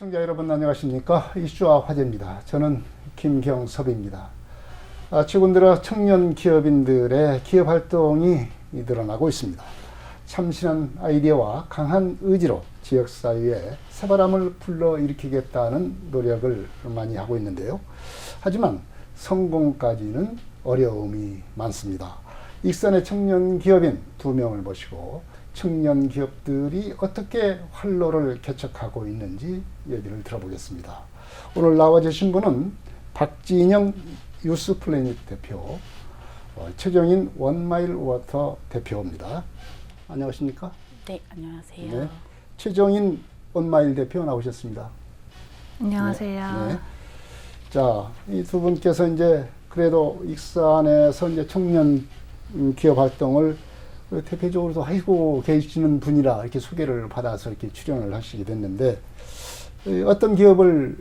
시청자 여러분 안녕하십니까 이슈와 화제입니다. 저는 김경섭입니다. 아, 최근 들어 청년 기업인들의 기업 활동이 늘어나고 있습니다. 참신한 아이디어와 강한 의지로 지역 사회에 새바람을 불러일으키겠다는 노력을 많이 하고 있는데요. 하지만 성공까지는 어려움이 많습니다. 익산의 청년 기업인 두 명을 모시고 청년 기업들이 어떻게 활로를 개척하고 있는지 얘기를 들어보겠습니다. 오늘 나와주신 분은 박진영 유스 플래닛 대표, 어, 최정인 원마일 워터 대표입니다. 안녕하십니까? 네, 안녕하세요. 네. 최정인 원마일 대표 나오셨습니다. 안녕하세요. 네. 자, 이 두 분께서 이제 그래도 익산에서 이제 청년 음, 기업 활동을 그 대표적으로도 하시고 계시는 분이라 이렇게 소개를 받아서 이렇게 출연을 하시게 됐는데 이 어떤 기업을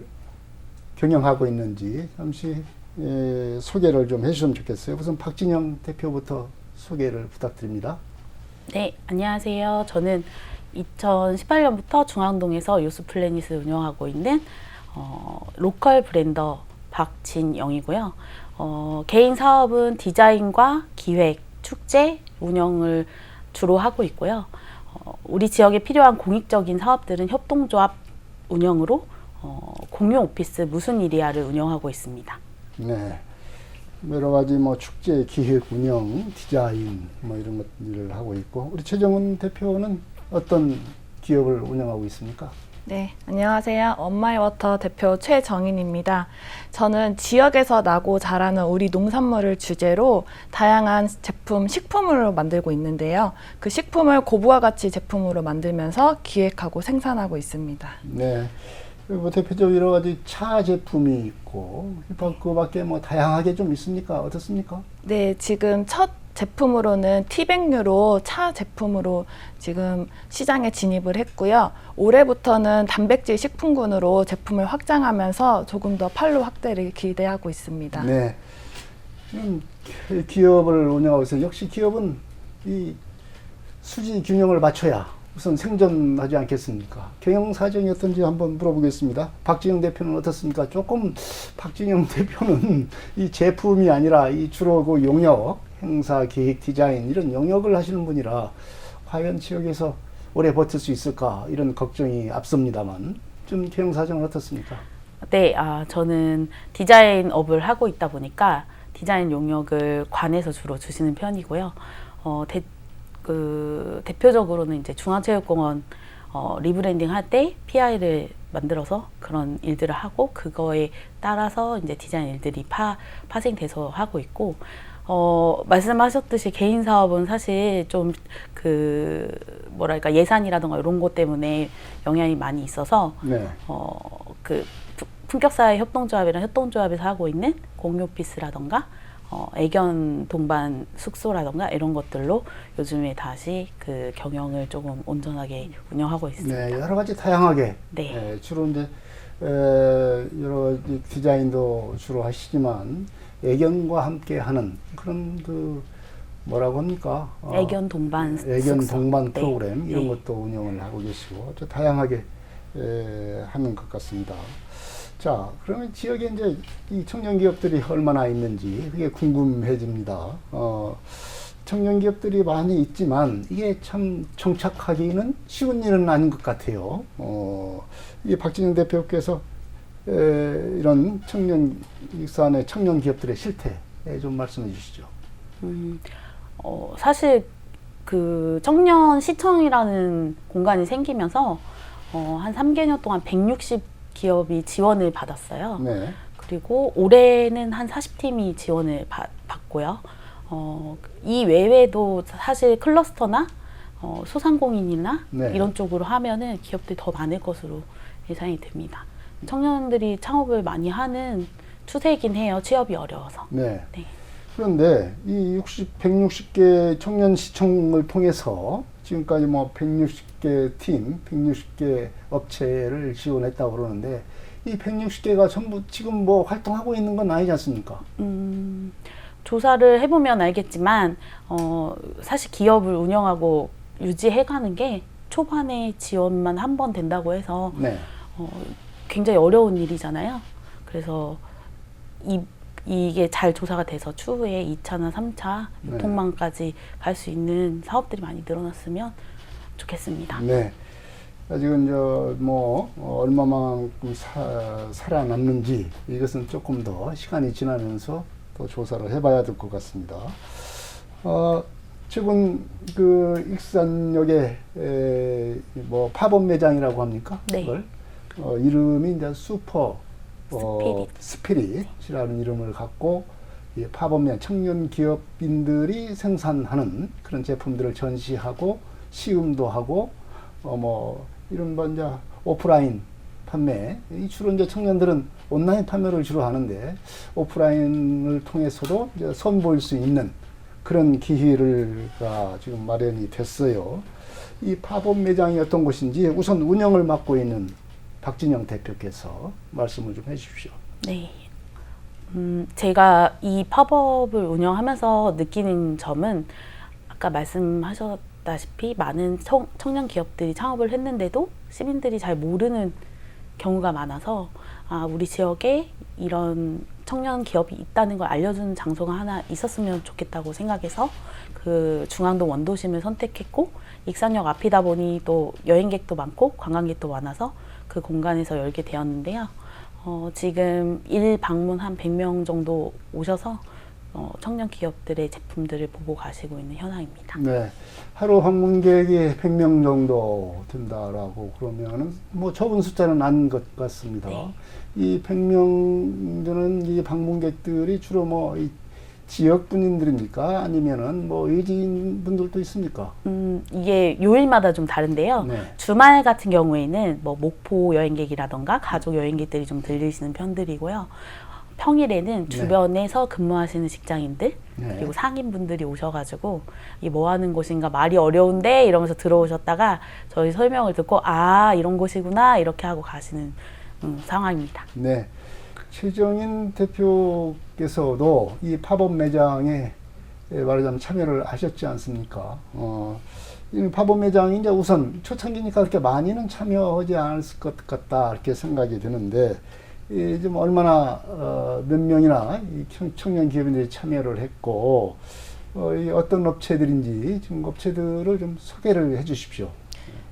경영하고 있는지 잠시 예, 소개를 좀 해주시면 좋겠어요. 우선 박진영 대표부터 소개를 부탁드립니다. 네, 안녕하세요. 저는 2018년부터 중앙동에서 요스 플래닛을 운영하고 있는 어, 로컬 브랜더 박진영이고요. 어, 개인 사업은 디자인과 기획, 축제, 운영을 주로 하고 있고요. 어, 우리 지역에 필요한 공익적인 사업들은 협동조합 운영으로 어, 공유 오피스 무슨 일이야를 운영하고 있습니다. 네. 여러 가지 뭐 축제 기획 운영 디자인 뭐 이런 것들을 하고 있고 우리 최정은 대표는 어떤 기업을 운영하고 있습니까? 네, 안녕하세요. 엄마이 워터 대표 최정인입니다. 저는 지역에서 나고 자라는 우리 농산물을 주제로 다양한 제품, 식품을 만들고 있는데요. 그 식품을 고부와 가치 제품으로 만들면서 기획하고 생산하고 있습니다. 네. 뭐 대표적으로 여러 가지 차 제품이 있고 그밖에 뭐 다양하게 좀 있습니까? 어떻습니까? 네, 지금 첫 제품으로는 티백류로 차 제품으로 지금 시장에 진입을 했고요. 올해부터는 단백질 식품군으로 제품을 확장하면서 조금 더 판로 확대를 기대하고 있습니다. 네. 기업을 운영하고 있어요. 역시 기업은 이 수지 균형을 맞춰야 우선 생존하지 않겠습니까? 경영 사정이 어떤지 한번 물어보겠습니다. 박진영 대표는 어떻습니까? 조금 박진영 대표는 이 제품이 아니라 이 주로 그 용역, 행사, 기획, 디자인 이런 영역을 하시는 분이라 과연 지역에서 오래 버틸 수 있을까 이런 걱정이 앞섭니다만 좀 경영 사정은 어떻습니까? 네, 아, 저는 디자인 업을 하고 있다 보니까 디자인 용역을 관에서 주로 주시는 편이고요. 어, 대, 그, 대표적으로는 이제 중앙체육공원 어, 리브랜딩 할 때 PI를 만들어서 그런 일들을 하고 그거에 따라서 이제 디자인 일들이 파, 파생돼서 하고 있고 어, 말씀하셨듯이 개인 사업은 사실 좀 그 뭐랄까 예산이라든가 이런 것 때문에 영향이 많이 있어서 네. 어, 그 푸- 품격사회 협동조합이랑 협동조합에서 하고 있는 공유 오피스라던가 어, 애견 동반 숙소라던가 이런 것들로 요즘에 다시 그 경영을 조금 온전하게 운영하고 있습니다. 네, 여러 가지 다양하게 네. 예, 주로 이제 에, 여러 가지 디자인도 주로 하시지만 애견과 함께 하는 그런 그 뭐라고 합니까? 어, 애견 동반 애견 숙소. 동반 네. 프로그램 이런 네. 것도 운영을 하고 계시고 아주 다양하게 에, 하는 것 같습니다. 자, 그러면 지역에 이제 이 청년 기업들이 얼마나 있는지 그게 궁금해집니다. 어, 청년 기업들이 많이 있지만 이게 참 정착하기는 쉬운 일은 아닌 것 같아요. 어, 이 박진영 대표께서 에, 이런 청년 익산의 청년 기업들의 실태 에, 좀 말씀해 주시죠. 음, 어, 사실 그 청년 시청이라는 공간이 생기면서 어, 한 3개년 동안 160 기업이 지원을 받았어요. 네. 그리고 올해는 한 40팀이 지원을 받, 받고요. 어, 이 외에도 사실 클러스터나 어, 소상공인이나 네. 이런 쪽으로 하면은 기업들이 더 많을 것으로 예상이 됩니다. 청년들이 창업을 많이 하는 추세이긴 해요. 취업이 어려워서. 네. 네. 그런데 이 60, 160개 청년 시청을 통해서 지금까지 뭐 160개 팀, 160개 업체를 지원했다고 그러는데 이 160개가 전부 지금 뭐 활동하고 있는 건 아니지 않습니까? 음, 조사를 해보면 알겠지만 어, 사실 기업을 운영하고 유지해가는 게 초반에 지원만 한 번 된다고 해서 네. 어, 굉장히 어려운 일이잖아요. 그래서 이 이게 잘 조사가 돼서 추후에 2차나 3차 네. 유통망까지 갈 수 있는 사업들이 많이 늘어났으면 좋겠습니다. 네. 아직은 저뭐 얼마만큼 사, 살아남는지 이것은 조금 더 시간이 지나면서 또 조사를 해봐야 될 것 같습니다. 어, 최근 그 익산역에 에, 뭐 팝업 매장이라고 합니까? 네. 그걸? 어, 이름이 이제 슈퍼 어, 스피릿 이라는 이름을 갖고 이 매장 청년 기업인들이 생산하는 그런 제품들을 전시하고 시음도 하고 어 뭐 이런 뭐 이제 오프라인 판매 이 주로 이제 청년들은 온라인 판매를 주로 하는데 오프라인을 통해서도 이제 선보일 수 있는 그런 기회가 지금 마련이 됐어요. 이 팝업 매장이 어떤 곳인지 우선 운영을 맡고 있는 박진영 대표께서 말씀을 좀 해주십시오. 네. 음, 제가 이 팝업을 운영하면서 느끼는 점은 아까 말씀하셨다시피 많은 청, 청년 기업들이 창업을 했는데도 시민들이 잘 모르는 경우가 많아서 아, 우리 지역에 이런 청년 기업이 있다는 걸 알려주는 장소가 하나 있었으면 좋겠다고 생각해서 그 중앙동 원도심을 선택했고 익산역 앞이다 보니 또 여행객도 많고 관광객도 많아서 그 공간에서 열게 되었는데요. 어, 지금 일 방문 한 100명 정도 오셔서 어, 청년 기업들의 제품들을 보고 가시고 있는 현황입니다. 네. 하루 방문객이 100명 정도 된다라고 그러면은 뭐 적은 숫자는 아닌 것 같습니다. 네. 이 100명 되는 이 방문객들이 주로 뭐이 지역 분들입니까? 아니면은 뭐 외지인 분들도 있습니까? 음, 이게 요일마다 좀 다른데요. 네. 주말 같은 경우에는 뭐 목포 여행객이라던가 가족 여행객들이 좀 들리시는 편들이고요. 평일에는 네. 주변에서 근무하시는 직장인들 네. 그리고 상인분들이 오셔가지고 이게 뭐 하는 곳인가 말이 어려운데 이러면서 들어오셨다가 저희 설명을 듣고 아 이런 곳이구나 이렇게 하고 가시는 음, 상황입니다. 네. 최정인 대표께서도 이 팝업 매장에 예, 말하자면 참여를 하셨지 않습니까? 어, 이 팝업 매장이 이제 우선 초창기니까 그렇게 많이는 참여하지 않았을 것 같다 이렇게 생각이 드는데 이좀 얼마나 어, 몇 명이나 청년 기업인들이 참여를 했고 어, 이 어떤 업체들인지 지금 업체들을 좀 소개를 해주십시오.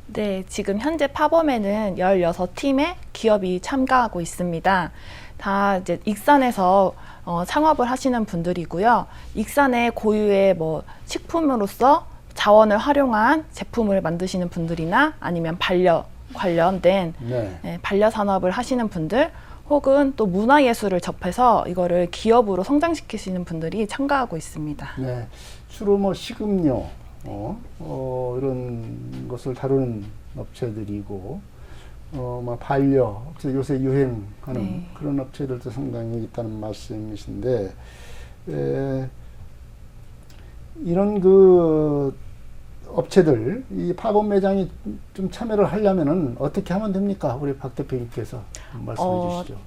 네, 지금 현재 팝업에는 16팀의 기업이 참가하고 있습니다. 다 이제 익산에서 어, 창업을 하시는 분들이고요. 익산의 고유의 뭐 식품으로서 자원을 활용한 제품을 만드시는 분들이나 아니면 반려 관련된 네. 네, 반려 산업을 하시는 분들 혹은 또 문화 예술을 접해서 이거를 기업으로 성장시키시는 분들이 참가하고 있습니다. 네, 주로 뭐 식음료, 어, 어, 이런 것을 다루는 업체들이고, 어, 뭐 반려, 요새 유행하는 네. 그런 업체들도 상당히 있다는 말씀이신데, 에, 이런 그 업체들, 이 팝업 매장이 좀 참여를 하려면은 어떻게 하면 됩니까? 우리 박 대표님께서 말씀해 어, 주시죠.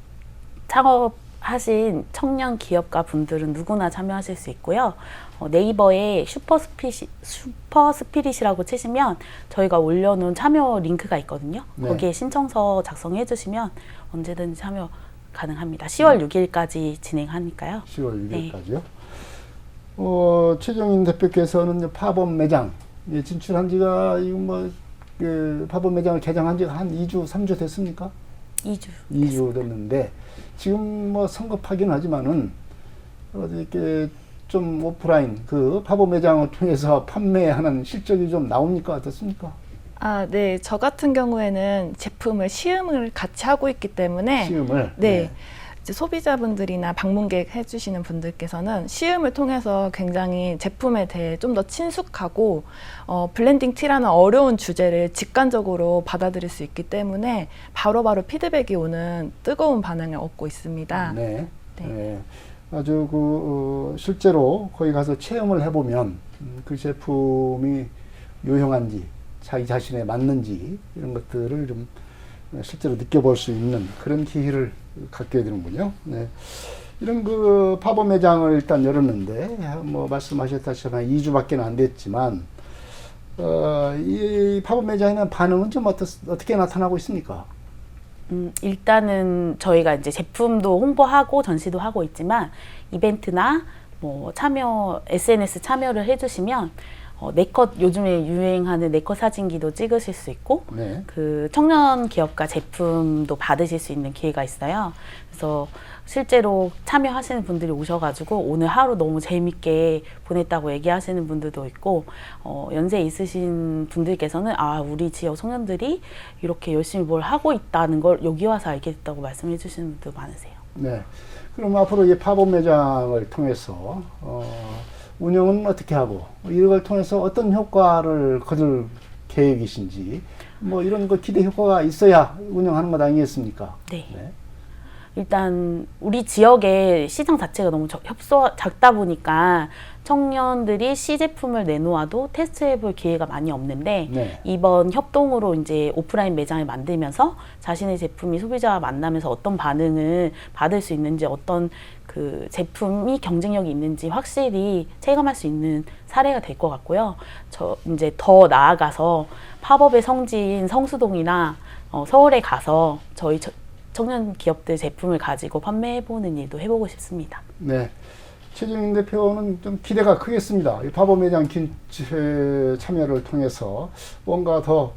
창업 하신 청년 기업가 분들은 누구나 참여하실 수 있고요. 어, 네이버에 슈퍼 스피시, 슈퍼 스피릿이라고 치시면 저희가 올려놓은 참여 링크가 있거든요. 네. 거기에 신청서 작성해 주시면 언제든지 참여 가능합니다. 10월 6일까지 진행하니까요. 10월 네. 6일까지요. 어, 최정인 대표께서는 이제 팝업 매장 예, 진출한 지가 이거 뭐 그, 팝업 매장을 개장한 지가 한 2주, 3주 됐습니까? 2주. 2주 됐는데 지금 뭐 성급하긴 하지만은 어, 이렇게 좀 오프라인 그 팝업 매장을 통해서 판매하는 실적이 좀 나옵니까 어떻습니까? 아, 네. 저 같은 경우에는 제품을 시음을 같이 하고 있기 때문에 시음을 네. 이제 소비자분들이나 방문객 해주시는 분들께서는 시음을 통해서 굉장히 제품에 대해 좀 더 친숙하고 어, 블렌딩 티라는 어려운 주제를 직관적으로 받아들일 수 있기 때문에 바로바로 피드백이 오는 뜨거운 반응을 얻고 있습니다. 네. 네. 네. 아주 그 어, 실제로 거기 가서 체험을 해보면 음, 그 제품이 유용한지 자기 자신에 맞는지 이런 것들을 좀 실제로 느껴볼 수 있는 그런 기회를 갖게 되는군요. 네. 이런 그 팝업 매장을 일단 열었는데 뭐 말씀하셨다시피 2주밖에 안 됐지만 어, 이 팝업 매장에는 반응은 좀 어떻, 어떻게 나타나고 있습니까? 음, 일단은 저희가 이제 제품도 홍보하고 전시도 하고 있지만 이벤트나 뭐 참여 SNS 참여를 해주시면 어, 네컷 요즘에 유행하는 네컷 사진기도 찍으실 수 있고 네. 그 청년 기업가 제품도 받으실 수 있는 기회가 있어요. 그래서 실제로 참여하시는 분들이 오셔가지고 오늘 하루 너무 재밌게 보냈다고 얘기하시는 분들도 있고 어, 연세 있으신 분들께서는 아 우리 지역 청년들이 이렇게 열심히 뭘 하고 있다는 걸 여기 와서 알게 됐다고 말씀해 주시는 분도 많으세요. 네. 그럼 앞으로 이 팝업 매장을 통해서 어, 운영은 어떻게 하고 이걸 통해서 어떤 효과를 거둘 계획이신지 뭐 이런 거 기대 효과가 있어야 운영하는 것 아니겠습니까? 네. 네. 일단 우리 지역의 시장 자체가 너무 적- 협소 작다 보니까 청년들이 시 제품을 내놓아도 테스트해볼 기회가 많이 없는데 네. 이번 협동으로 이제 오프라인 매장을 만들면서 자신의 제품이 소비자와 만나면서 어떤 반응을 받을 수 있는지 어떤 그 제품이 경쟁력이 있는지 확실히 체감할 수 있는 사례가 될 것 같고요. 저 이제 더 나아가서 팝업의 성지인 성수동이나 어, 서울에 가서 저희 저- 청년 기업들 제품을 가지고 판매해보는 일도 해보고 싶습니다. 네. 최정인 대표는 좀 기대가 크겠습니다. 이 팝업 매장 긴체 참여를 통해서 뭔가 더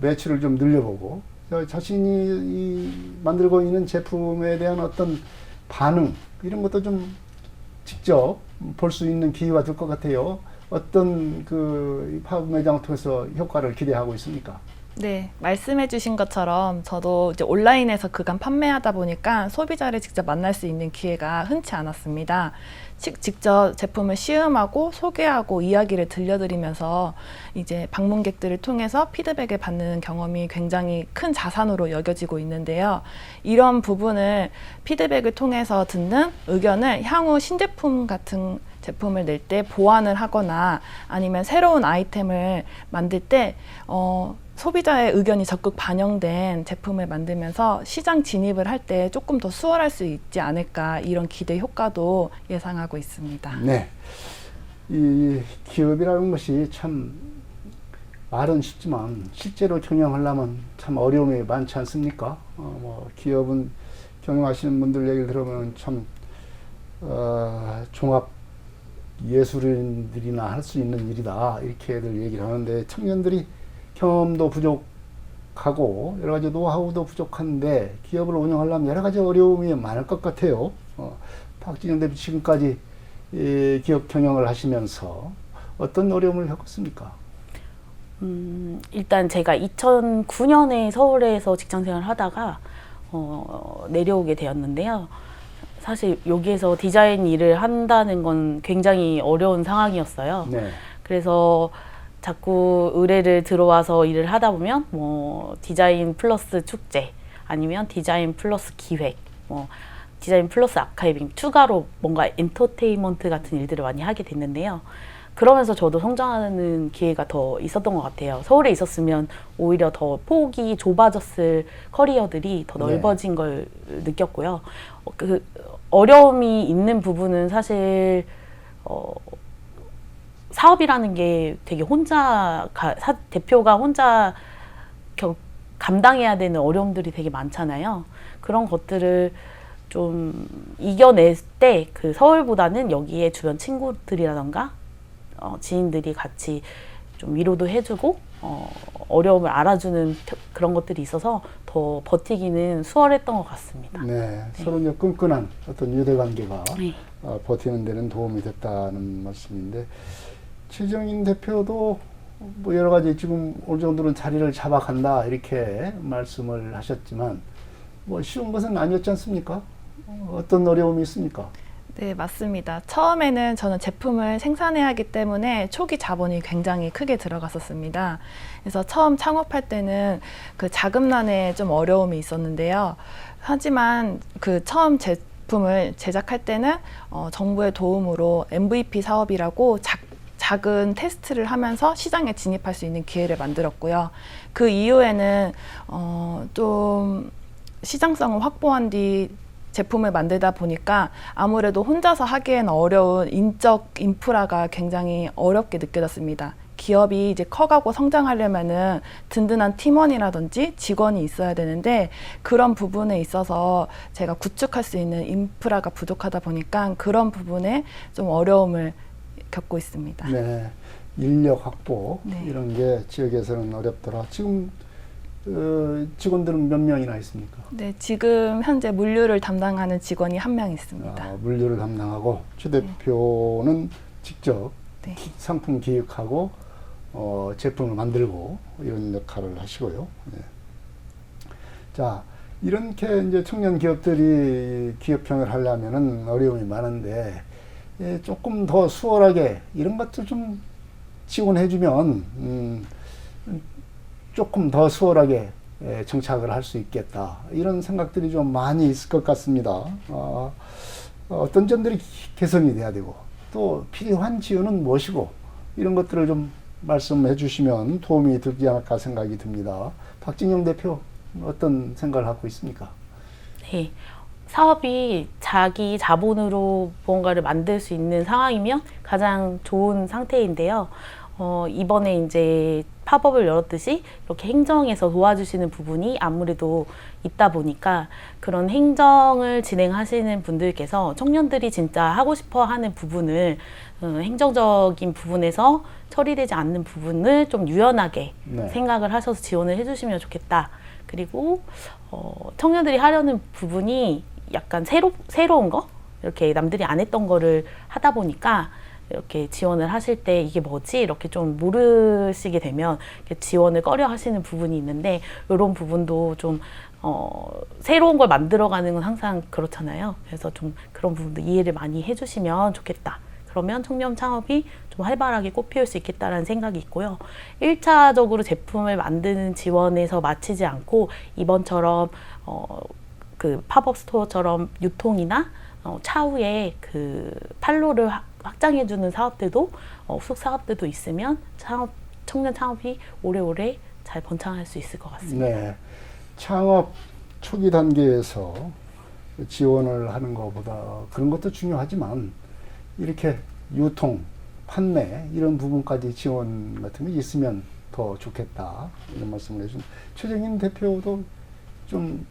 매출을 좀 늘려보고 저 자신이 이 만들고 있는 제품에 대한 어떤 반응 이런 것도 좀 직접 볼 수 있는 기회가 될 것 같아요. 어떤 그이 팝업 매장을 통해서 효과를 기대하고 있습니까? 네, 말씀해주신 것처럼 저도 이제 온라인에서 그간 판매하다 보니까 소비자를 직접 만날 수 있는 기회가 흔치 않았습니다. 시- 직접 제품을 시음하고 소개하고 이야기를 들려드리면서 이제 방문객들을 통해서 피드백을 받는 경험이 굉장히 큰 자산으로 여겨지고 있는데요. 이런 부분을 피드백을 통해서 듣는 의견을 향후 신제품 같은 제품을 낼 때 보완을 하거나 아니면 새로운 아이템을 만들 때 어, 소비자의 의견이 적극 반영된 제품을 만들면서 시장 진입을 할 때 조금 더 수월할 수 있지 않을까 이런 기대 효과도 예상하고 있습니다. 네. 이 기업이라는 것이 참 말은 쉽지만 실제로 경영하려면 참 어려움이 많지 않습니까? 어, 뭐 기업은 경영하시는 분들 얘기를 들으면 참 어, 종합 예술인들이나 할 수 있는 일이다 이렇게들 얘기를 하는데 청년들이 경험도 부족하고 여러 가지 노하우도 부족한데 기업을 운영하려면 여러 가지 어려움이 많을 것 같아요. 어, 박진영 대표 지금까지 이 기업 경영을 하시면서 어떤 어려움을 겪었습니까? 음, 일단 제가 2009년에 서울에서 직장 생활을 하다가 어, 내려오게 되었는데요. 사실 여기에서 디자인 일을 한다는 건 굉장히 어려운 상황이었어요. 네. 그래서 자꾸 의뢰를 들어와서 일을 하다 보면 뭐 디자인 플러스 축제 아니면 디자인 플러스 기획 뭐 디자인 플러스 아카이빙 추가로 뭔가 엔터테인먼트 같은 일들을 많이 하게 됐는데요. 그러면서 저도 성장하는 기회가 더 있었던 것 같아요. 서울에 있었으면 오히려 더 폭이 좁아졌을 커리어들이 더 네. 넓어진 걸 느꼈고요. 어, 그 어려움이 있는 부분은 사실 어, 사업이라는 게 되게 혼자 가, 사, 대표가 혼자 겨, 감당해야 되는 어려움들이 되게 많잖아요. 그런 것들을 좀 이겨낼 때 그 서울보다는 여기에 주변 친구들이라던가 어, 지인들이 같이 좀 위로도 해주고 어, 어려움을 알아주는 펴- 그런 것들이 있어서 더 버티기는 수월했던 것 같습니다. 네. 서로 이제 끈끈한 어떤 유대 관계가 네. 어, 버티는 데는 도움이 됐다는 말씀인데 최정인 대표도 뭐 여러 가지 지금 어느 정도는 자리를 잡아간다 이렇게 말씀을 하셨지만 뭐 쉬운 것은 아니었지 않습니까? 어, 어떤 어려움이 있습니까? 네, 맞습니다. 처음에는 저는 제품을 생산해야 하기 때문에 초기 자본이 굉장히 크게 들어갔었습니다. 그래서 처음 창업할 때는 그 자금난에 좀 어려움이 있었는데요. 하지만 그 처음 제품을 제작할 때는 어, 정부의 도움으로 MVP 사업이라고 작, 작은 테스트를 하면서 시장에 진입할 수 있는 기회를 만들었고요. 그 이후에는 어, 좀 시장성을 확보한 뒤 제품을 만들다 보니까 아무래도 혼자서 하기엔 어려운 인적 인프라가 굉장히 어렵게 느껴졌습니다. 기업이 이제 커가고 성장하려면은 든든한 팀원이라든지 직원이 있어야 되는데 그런 부분에 있어서 제가 구축할 수 있는 인프라가 부족하다 보니까 그런 부분에 좀 어려움을 겪고 있습니다. 네. 인력 확보 네. 이런 게 지역에서는 어렵더라. 지금 어, 직원들은 몇 명이나 있습니까? 네, 지금 현재 물류를 담당하는 직원이 한 명 있습니다. 아, 물류를 담당하고 최 대표는 직접 네. 기- 상품 기획하고 어, 제품을 만들고 이런 역할을 하시고요. 네. 자 이렇게 이제 청년 기업들이 기업형을 하려면은 어려움이 많은데 예, 조금 더 수월하게 이런 것들 좀 지원해주면 음, 조금 더 수월하게 예, 정착을 할 수 있겠다 이런 생각들이 좀 많이 있을 것 같습니다. 어, 어떤 점들이 개선이 돼야 되고 또 필요한 지원은 무엇이고 이런 것들을 좀 말씀해 주시면 도움이 되지 않을까 생각이 듭니다. 박진영 대표 어떤 생각을 갖고 있습니까? 네. 사업이 자기 자본으로 무언가를 만들 수 있는 상황이면 가장 좋은 상태인데요. 어, 이번에 이제 팝업을 열었듯이 이렇게 행정에서 도와주시는 부분이 아무래도 있다 보니까 그런 행정을 진행하시는 분들께서 청년들이 진짜 하고 싶어 하는 부분을 어, 행정적인 부분에서 처리되지 않는 부분을 좀 유연하게 네. 생각을 하셔서 지원을 해주시면 좋겠다. 그리고 어, 청년들이 하려는 부분이 약간 새로 새로운 거 이렇게 남들이 안 했던 거를 하다 보니까 이렇게 지원을 하실 때 이게 뭐지 이렇게 좀 모르시게 되면 지원을 꺼려 하시는 부분이 있는데 이런 부분도 좀 어, 새로운 걸 만들어가는 건 항상 그렇잖아요. 그래서 좀 그런 부분도 이해를 많이 해주시면 좋겠다. 그러면 청년 창업이 좀 활발하게 꽃피울 수 있겠다라는 생각이 있고요. 1차적으로 제품을 만드는 지원에서 마치지 않고 이번처럼 어, 그 팝업 스토어처럼 유통이나 어, 차후에 그 판로를 확- 확장해주는 사업들도 어, 후속 사업들도 있으면 창업, 청년 창업이 오래오래 잘 번창할 수 있을 것 같습니다. 네. 창업 초기 단계에서 지원을 하는 것보다 그런 것도 중요하지만 이렇게 유통, 판매 이런 부분까지 지원 같은 게 있으면 더 좋겠다 이런 말씀을 해준 최정인 대표도 좀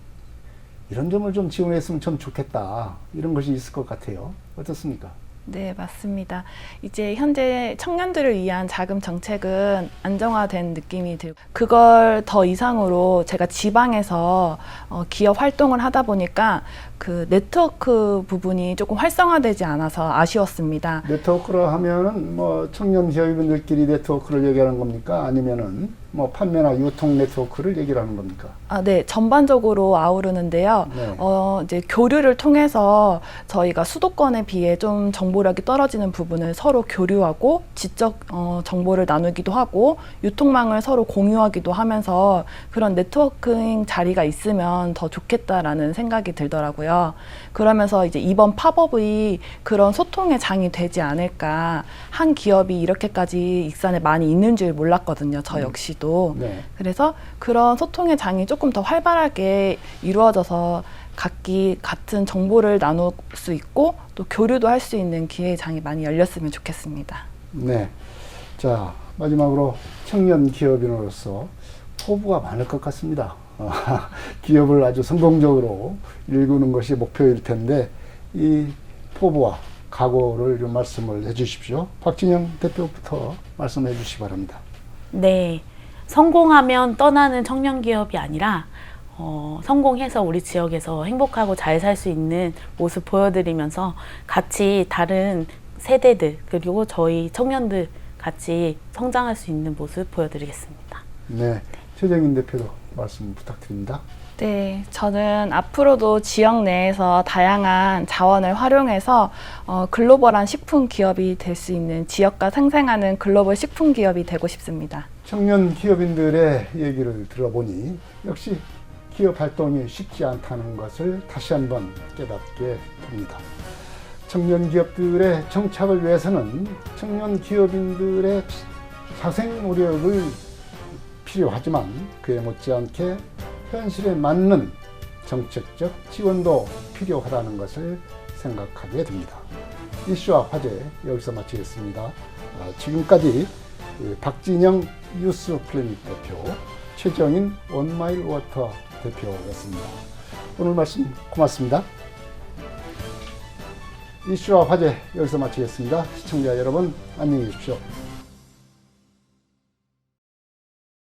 이런 점을 좀 지원했으면 참 좋겠다 이런 것이 있을 것 같아요 어떻습니까? 네, 맞습니다. 이제 현재 청년들을 위한 자금 정책은 안정화된 느낌이 들고 그걸 더 이상으로 제가 지방에서 어, 기업 활동을 하다 보니까 그 네트워크 부분이 조금 활성화되지 않아서 아쉬웠습니다. 네트워크로 하면은 뭐 청년 기업인들끼리 네트워크를 얘기하는 겁니까? 아니면은 뭐 판매나 유통 네트워크를 얘기하는 겁니까? 아, 네, 전반적으로 아우르는데요. 네. 어, 이제 교류를 통해서 저희가 수도권에 비해 좀 정보력이 떨어지는 부분을 서로 교류하고 지적 어, 정보를 나누기도 하고 유통망을 서로 공유하기도 하면서 그런 네트워킹 자리가 있으면 더 좋겠다라는 생각이 들더라고요. 그러면서 이제 이번 팝업이 그런 소통의 장이 되지 않을까. 한 기업이 이렇게까지 익산에 많이 있는 줄 몰랐거든요. 저 역시도. 네. 그래서 그런 소통의 장이 조금 더 활발하게 이루어져서 각기 같은 정보를 나눌 수 있고 또 교류도 할 수 있는 기회의 장이 많이 열렸으면 좋겠습니다. 네. 자, 마지막으로 청년 기업인으로서 포부가 많을 것 같습니다. 어, 기업을 아주 성공적으로 일구는 것이 목표일 텐데 이 포부와 각오를 좀 말씀을 해 주십시오. 박진영 대표부터 말씀해 주시기 바랍니다. 네. 성공하면 떠나는 청년 기업이 아니라 어, 성공해서 우리 지역에서 행복하고 잘 살 수 있는 모습 보여드리면서 같이 다른 세대들 그리고 저희 청년들 같이 성장할 수 있는 모습 보여드리겠습니다. 네. 최정인 대표도 말씀 부탁드립니다. 네, 저는 앞으로도 지역 내에서 다양한 자원을 활용해서 어, 글로벌한 식품 기업이 될 수 있는 지역과 상생하는 글로벌 식품 기업이 되고 싶습니다. 청년 기업인들의 얘기를 들어보니 역시 기업 활동이 쉽지 않다는 것을 다시 한번 깨닫게 됩니다. 청년 기업들의 정착을 위해서는 청년 기업인들의 자생 노력을 필요하지만 그에 못지않게 현실에 맞는 정책적 지원도 필요하다는 것을 생각하게 됩니다. 이슈와 화제 여기서 마치겠습니다. 아, 지금까지 예, 박진영 유스 플래닛 대표, 최정인 원마일 워터 대표였습니다. 오늘 말씀 고맙습니다. 이슈와 화제 여기서 마치겠습니다. 시청자 여러분 안녕히 계십시오.